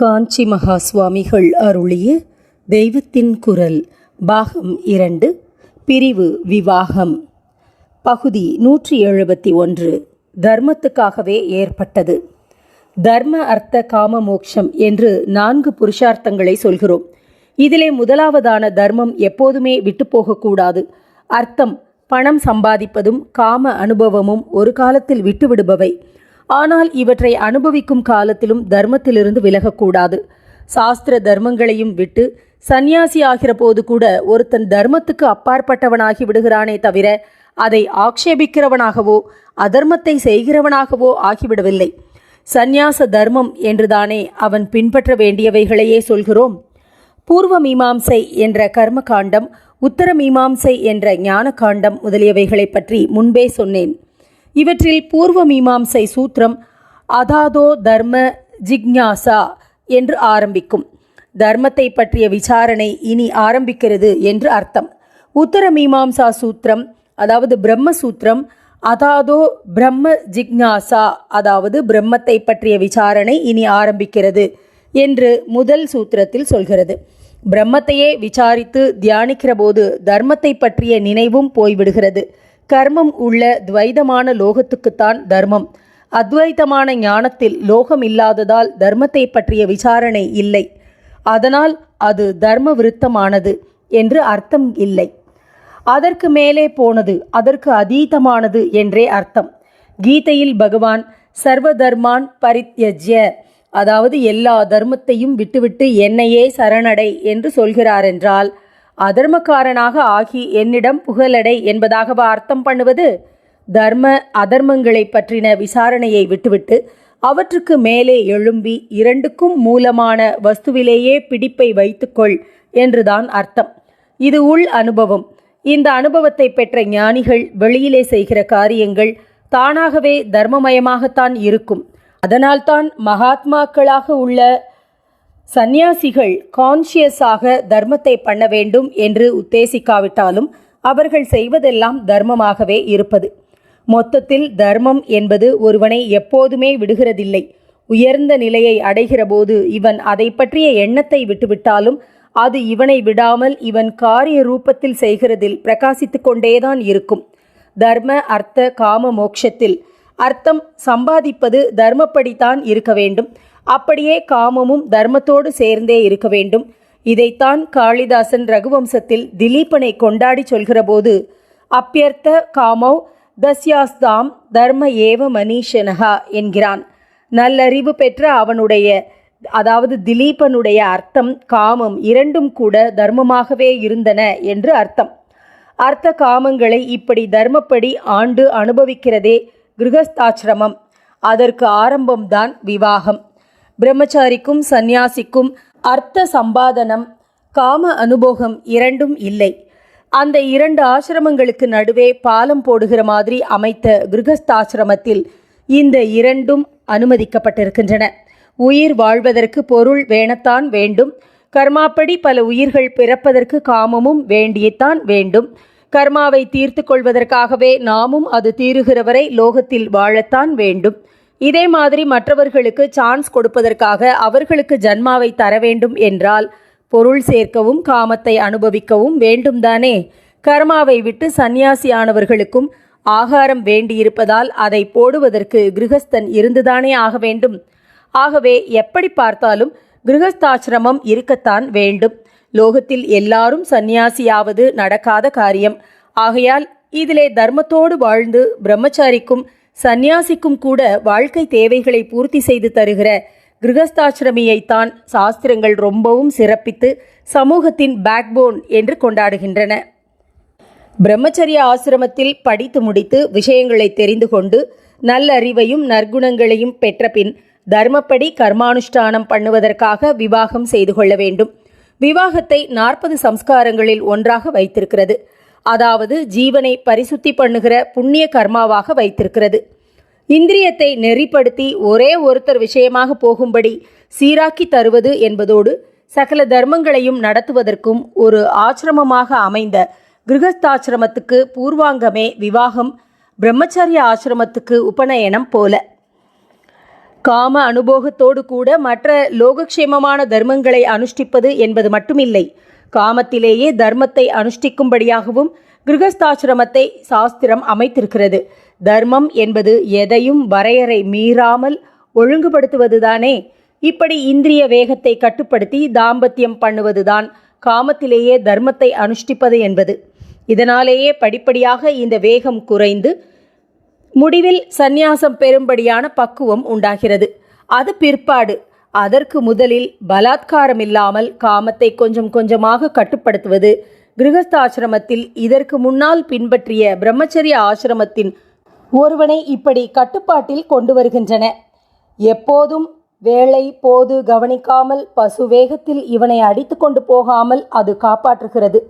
காஞ்சி மகா சுவாமிகள் அருளிய தெய்வத்தின் குரல் பாகம் இரண்டு பிரிவு விவாகம். பகுதி நூற்றி எழுபத்தி ஒன்று தர்மத்துக்காகவே ஏற்பட்டது. தர்ம அர்த்த காம மோக்ஷம் என்று நான்கு புருஷார்த்தங்களை சொல்கிறோம். இதிலே முதலாவதான தர்மம் எப்போதுமே விட்டு போகக்கூடாது. அர்த்தம் பணம் சம்பாதிப்பதும் காம அனுபவமும் ஒரு காலத்தில் விட்டுவிடுபவை. ஆனால் இவற்றை அனுபவிக்கும் காலத்திலும் தர்மத்திலிருந்து விலகக்கூடாது. சாஸ்திர தர்மங்களையும் விட்டு சந்நியாசி ஆகிற போது கூட ஒருத்தன் தர்மத்துக்கு அப்பாற்பட்டவனாகி விடுகிறானே தவிர அதை ஆக்ஷேபிக்கிறவனாகவோ அதர்மத்தை செய்கிறவனாகவோ ஆகிவிடவில்லை. சந்நியாச தர்மம் என்றுதானே அவன் பின்பற்ற வேண்டியவைகளையே சொல்கிறோம்? பூர்வ மீமாம்சை என்ற கர்ம காண்டம் உத்தர மீமாம்சை என்ற ஞான காண்டம் முதலியவைகளை பற்றி முன்பே சொன்னேன். இவற்றில் பூர்வ மீமாம்சை சூத்திரம் அதாதோ தர்ம ஜிக்ஞாசா என்று ஆரம்பிக்கும். தர்மத்தை பற்றிய விசாரணை இனி ஆரம்பிக்கிறது என்று அர்த்தம். உத்தர மீமாம்சா சூத்திரம் அதாவது பிரம்ம சூத்திரம் அதாதோ பிரம்ம ஜிக்ஞாசா அதாவது பிரம்மத்தை பற்றிய விசாரணை இனி ஆரம்பிக்கிறது என்று முதல் சூத்திரத்தில் சொல்கிறது. பிரம்மத்தையே விசாரித்து தியானிக்கிற போது தர்மத்தை பற்றிய நினைவும் போய்விடுகிறது. கர்மம் உள்ள துவைதமான லோகத்துக்குத்தான் தர்மம். அத்வைதமான ஞானத்தில் லோகம் இல்லாததால் தர்மத்தை பற்றிய விசாரணை இல்லை. அதனால் அது தர்ம விருத்தமானது என்று அர்த்தம் இல்லை. அதற்கு மேலே போனது அதற்கு அதீதமானது என்றே அர்த்தம். கீதையில் பகவான் சர்வ தர்மான் பரித்யஜ்ய அதாவது எல்லா தர்மத்தையும் விட்டுவிட்டு என்னையே சரணடை என்று சொல்கிறார் என்றால் அதர்மக்காரனாக ஆகி என்னிடம் புகழடை என்பதாகவா அர்த்தம் பண்ணுவது? தர்ம அதர்மங்களை பற்றின விசாரணையை விட்டுவிட்டு அவற்றுக்கு மேலே எழும்பி இரண்டுக்கும் மூலமான வஸ்துவிலேயே பிடிப்பை வைத்துக்கொள் என்றுதான் அர்த்தம். இது உள் அனுபவம். இந்த அனுபவத்தை பெற்ற ஞானிகள் வெளியிலே செய்கிற காரியங்கள் தானாகவே தர்மமயமாகத்தான் இருக்கும். அதனால்தான் மகாத்மாக்களாக உள்ள சந்நியாசிகள் கான்ஷியஸாக தர்மத்தை பண்ண வேண்டும் என்று உத்தேசிக்காவிட்டாலும் அவர்கள் செய்வதெல்லாம் தர்மமாகவே இருப்பது. மொத்தத்தில் தர்மம் என்பது ஒருவனை எப்போதுமே விடுகிறதில்லை. உயர்ந்த நிலையை அடைகிறபோது இவன் அதை பற்றிய எண்ணத்தை விட்டுவிட்டாலும் அது இவனை விடாமல் இவன் காரிய ரூபத்தில் செய்கிறதில் பிரகாசித்து கொண்டேதான் இருக்கும். தர்ம அர்த்த காம மோக்ஷத்தில் அர்த்தம் சம்பாதிப்பது தர்மப்படித்தான் இருக்க வேண்டும். அப்படியே காமமும் தர்மத்தோடு சேர்ந்தே இருக்க வேண்டும். இதைத்தான் காளிதாசன் ரகுவம்சத்தில் திலீபனை கொண்டாடி சொல்கிறபோது அப்பியர்த்த காமௌ தஸ்யாஸ்தாம் தர்ம ஏவ மனிஷனஹா என்கிறான். நல்லறிவு பெற்ற அவனுடைய அதாவது திலீபனுடைய அர்த்தம் காமம் இரண்டும் கூட தர்மமாகவே இருந்தன என்று அர்த்தம். அர்த்த காமங்களை இப்படி தர்மப்படி ஆண்டு அனுபவிக்கிறதே கிரகஸ்தாசிரமம். அதற்கு ஆரம்பம்தான் விவாகம். பிரம்மச்சாரிக்கும் சந்நியாசிக்கும் அர்த்த சம்பாதனம் காம அனுபோகம் இரண்டும் இல்லை. அந்த இரண்டு ஆசிரமங்களுக்கு நடுவே பாலம் போடுகிற மாதிரி அமைத்த கிரகஸ்தாசிரமத்தில் இந்த இரண்டும் அனுமதிக்கப்பட்டிருக்கின்றன. உயிர் வாழ்வதற்கு பொருள் வேணத்தான் வேண்டும். கர்மாப்படி பல உயிர்கள் பிறப்பதற்கு காமமும் வேண்டியத்தான் வேண்டும். கர்மாவை தீர்த்து கொள்வதற்காகவே நாமும் அது தீருகிறவரை லோகத்தில் வாழத்தான் வேண்டும். இதே மாதிரி மற்றவர்களுக்கு சான்ஸ் கொடுப்பதற்காக அவர்களுக்கு ஜன்மாவை தர வேண்டும் என்றால் பொருள் சேர்க்கவும் காமத்தை அனுபவிக்கவும் வேண்டும்தானே? கர்மாவை விட்டு சந்நியாசியானவர்களுக்கும் ஆகாரம் வேண்டியிருப்பதால் அதை போடுவதற்கு கிருகஸ்தன் இருந்துதானே ஆக வேண்டும். ஆகவே எப்படி பார்த்தாலும் கிரகஸ்தாசிரமம் இருக்கத்தான் வேண்டும். லோகத்தில் எல்லாரும் சந்நியாசியாவது நடக்காத காரியம். ஆகையால் இதிலே தர்மத்தோடு வாழ்ந்து பிரம்மச்சாரிக்கும் சந்நியாசிக்கும் கூட வாழ்க்கை தேவைகளை பூர்த்தி செய்து தருகிற கிரகஸ்தாசிரமியைத்தான் சாஸ்திரங்கள் ரொம்பவும் சிறப்பித்து சமூகத்தின் பேக்போன் என்று கொண்டாடுகின்றன. பிரம்மச்சரிய ஆசிரமத்தில் படித்து முடித்து விஷயங்களை தெரிந்து கொண்டு நல்லறிவையும் நற்குணங்களையும் பெற்ற பின் தர்மப்படி கர்மானுஷ்டானம் பண்ணுவதற்காக விவாகம் செய்து கொள்ள வேண்டும். விவாகத்தை நாற்பது சம்ஸ்காரங்களில் ஒன்றாக வைத்திருக்கிறது. அதாவது ஜீவனை பரிசுத்தி பண்ணுகிற புண்ணிய கர்மாவாக வைத்திருக்கிறது. இந்திரியத்தை நெறிப்படுத்தி ஒரே ஒருத்தர் விஷயமாக போகும்படி சீராக்கி தருவது என்பதோடு சகல தர்மங்களையும் நடத்துவதற்கும் ஒரு ஆசிரமமாக அமைந்த கிருகஸ்தாசிரமத்துக்கு பூர்வாங்கமே விவாகம் பிரம்மச்சரிய ஆசிரமத்துக்கு உபநயனம் போல. காம அனுபோகத்தோடு கூட மற்ற லோகக்ஷேமமான தர்மங்களை அனுஷ்டிப்பது என்பது மட்டுமில்லை. காமத்திலேயே தர்மத்தை அனுஷ்டிக்கும்படியாகவும் கிருகஸ்தாசிரமத்தை சாஸ்திரம் அமைத்திருக்கிறது. தர்மம் என்பது எதையும் வரையறை மீறாமல் ஒழுங்குபடுத்துவதுதானே? இப்படி இந்திரிய வேகத்தை கட்டுப்படுத்தி தாம்பத்தியம் பண்ணுவதுதான் காமத்திலேயே தர்மத்தை அனுஷ்டிப்பது என்பது. இதனாலேயே படிப்படியாக இந்த வேகம் குறைந்து முடிவில் சந்நியாசம் பெறும்படியான பக்குவம் உண்டாகிறது. அது பிற்பாடு. அதற்கு முதலில் பலாத்காரம் இல்லாமல் காமத்தை கொஞ்சம் கொஞ்சமாக கட்டுப்படுத்துவது. கிரகஸ்தாசிரமத்தில் இதற்கு முன்னால் பின்பற்றிய பிரம்மச்சரிய ஆசிரமத்தின் ஒருவனை இப்படி கட்டுப்பாட்டில் கொண்டு வருகின்றன. எப்போதும் வேளை போது கவனிக்காமல் பசு வேகத்தில் இவனை அடித்து கொண்டு போகாமல் அது காப்பாற்றுகிறது.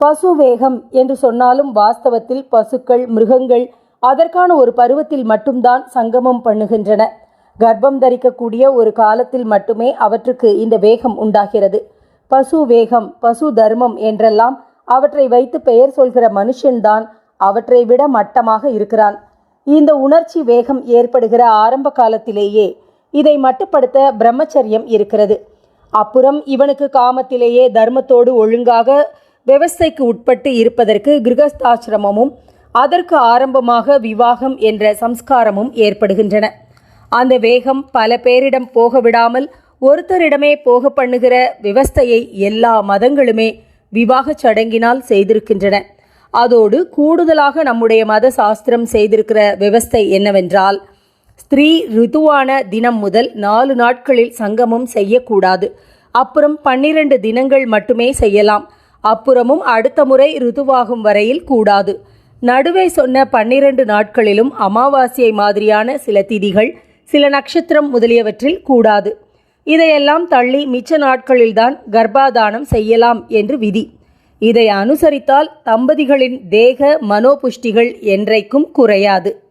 பசு வேகம் என்று சொன்னாலும் வாஸ்தவத்தில் பசுக்கள் மிருகங்கள் அதற்கான ஒரு பருவத்தில் மட்டும்தான் சங்கமம் பண்ணுகின்றன. கர்ப்பம் தரிக்கக்கூடிய ஒரு காலத்தில் மட்டுமே அவற்றுக்கு இந்த வேகம் உண்டாகிறது. பசு வேகம் பசு தர்மம் என்றெல்லாம் அவற்றை வைத்து பெயர் சொல்கிற மனுஷன்தான் அவற்றை விட மட்டமாக இருக்கிறான். இந்த உணர்ச்சி வேகம் ஏற்படுகிற ஆரம்ப காலத்திலேயே இதை மட்டுப்படுத்த பிரம்மச்சரியம் இருக்கிறது. அப்புறம் இவனுக்கு காமத்திலேயே தர்மத்தோடு ஒழுங்காக விவஸ்தைக்கு உட்பட்டு இருப்பதற்கு கிரகஸ்தாசிரமமும் அதற்கு ஆரம்பமாக விவாகம் என்ற சம்ஸ்காரமும் ஏற்படுகின்றன. அந்த வேகம் பல பேரிடம் போக விடாமல் ஒருத்தரிடமே போக பண்ணுகிற விவஸ்தையை எல்லா மதங்களுமே விவாகச் சடங்கினால் செய்திருக்கின்றன. அதோடு கூடுதலாக நம்முடைய மத சாஸ்திரம் செய்திருக்கிற விவஸ்தை என்னவென்றால் ஸ்திரீ ரிதுவான தினம் முதல் நாலு நாட்களில் சங்கமம் செய்யக்கூடாது. அப்புறம் பன்னிரண்டு தினங்கள் மட்டுமே செய்யலாம். அப்புறமும் அடுத்த முறை ரிதுவாகும் வரையில் கூடாது. நடுவே சொன்ன பன்னிரண்டு நாட்களிலும் அமாவாசையை மாதிரியான சில திதிகள் சில நட்சத்திரம் முதலியவற்றில் கூடாது. இதையெல்லாம் தள்ளி மிச்ச நாட்களில்தான் கர்ப்பாதானம் செய்யலாம் என்று விதி. இதை அனுசரித்தால் தம்பதிகளின் தேக மனோபுஷ்டிகள் என்றைக்கும் குறையாது.